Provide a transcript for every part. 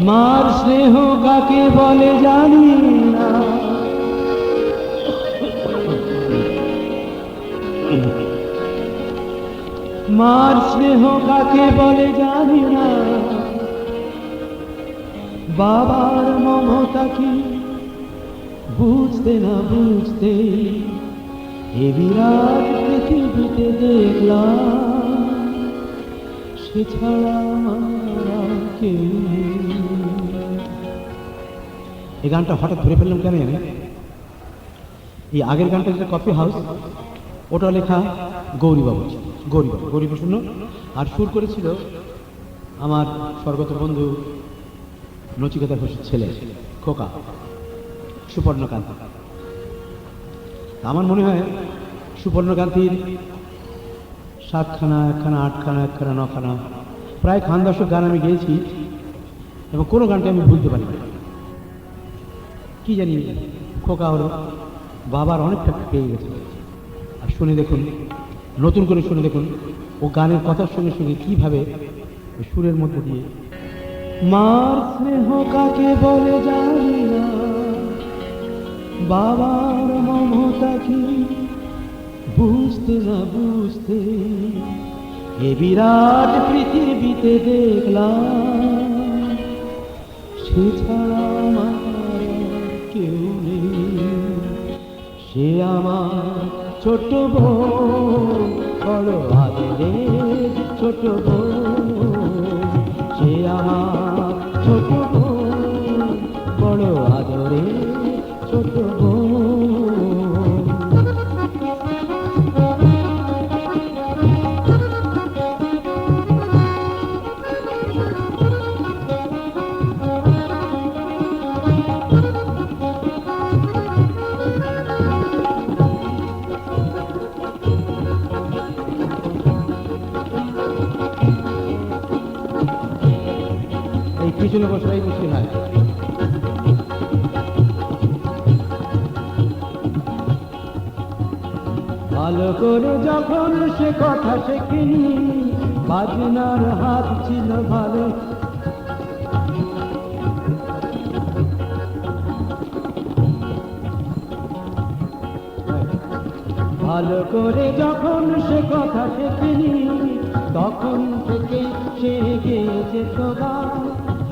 মার স্নেহ কাকে বলে জানি না। মার স্নেহ কাকে বলে জানি না। বাবার মমতা কি বুঝতে না বুঝতে এ বিরাট পৃথিবীতে দেখলাম, সে ছাড়া এই গানটা হঠাৎ ধরে ফেললাম কেন জানি? এই আগের গানটা যেটা কফি হাউস ওটা লেখা গৌরীবাবু। গৌরীবাবু গৌরীপ্রসন্ন আর সুর করেছিল আমার স্বর্গত বন্ধু নচিকেতা ঘোষের ছেলে, খোকা, সুপর্ণকান্ত। আমার মনে হয় সুপর্ণকান্তির সাতখানা, একখানা, আটখানা, একখানা, নখানা প্রায় খান দশক গান আমি গেয়েছি এবং কোনো গানটা আমি ভুলতে পারি না। কি জানি খোকা হলো, বাবার অনেকটা পেয়ে গেছে। আর শুনে দেখুন, নতুন করে শুনে দেখুন, ও গানের কথার সঙ্গে সঙ্গে কীভাবে সুরের মধ্যে দিয়ে মার স্নেহ কাকে বলে জানি না, বাবার মমতা কি বুঝতে না বুঝতে এ বিরাট পৃথিবীতে দেখলাম, সে ছাড়া আমার কেউ নেই। সে আমার ছোট বউ, বড় আদরে ছোট বোন পিছনে বসাই মুশকিল হয় ভালো করে যখন সে কথা শেখেনি বাজনার হাত ছিল ভালো। ভালো করে যখন সে কথা শেখেনি তখন থেকে সে গেছে তো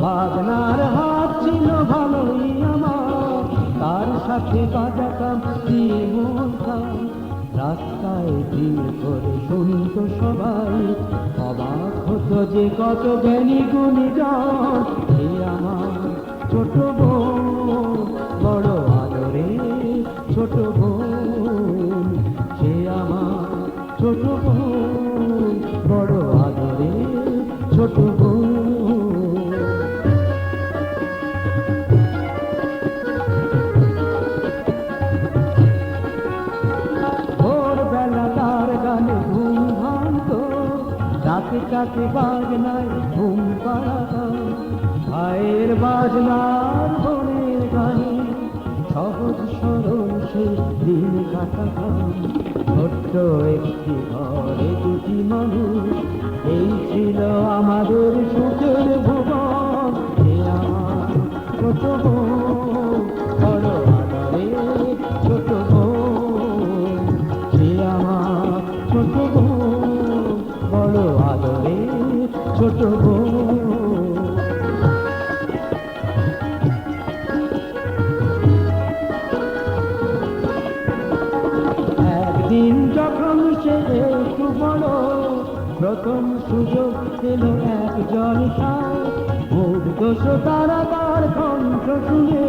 গান বাজনার হাত ছিল ভালোই আমার। তার সাথে বাজাতাম মন রাস্তায় ভিড় করে শুনত সবাই। অবাক হতো যে কত জ্ঞানী গুণী জন এই আমার ছোট বোন, বড় আদরে ছোট বোন। সে আমার ছোট বোন। রাতে কাকে বাজনায় ঘুম ভাইয়ের বাজনার গানে সহজ সরল সে দিন কাটাতাম। ছোট্ট একটি ঘরে দুটি মানুষ, এই ছিল আমাদের সুখের ভুবন সে একটু বড় প্রথম সুযোগ পেল এক জলসায় মুগ্ধ তারা তার কণ্ঠ শুনে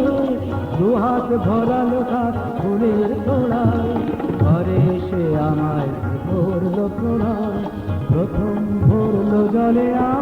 দুহাত ভরা লোকা ফুলের তোড়ায়। ঘরে এসে আমায় ভরল প্রণয় প্রথম ভরল জলে আমার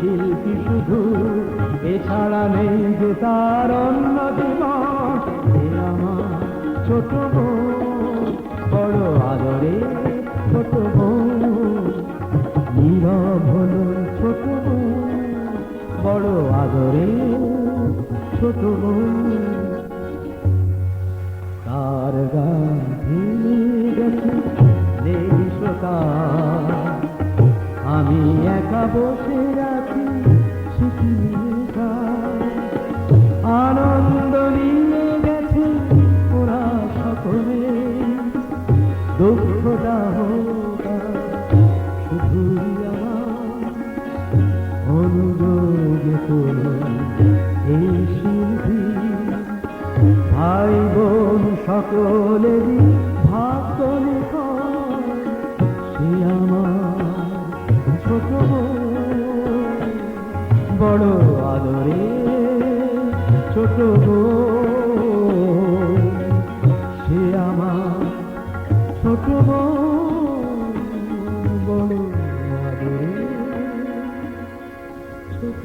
শিল্পী শুধু। এছাড়া নেই যে তার অন্য জীবন। আমার ছোট বড় আদরে ছোট নীরব হলো ছোট বড় আদরে ছোট তার গান গেছে আমি একা বসে সুখী আনন্দ নিয়ে গেছে ওরা সকলে। দুঃখটা শুধু এই শিল্পী ভাই বোন সকলেরই প্রভু সে আমার ছোট বড় ছোট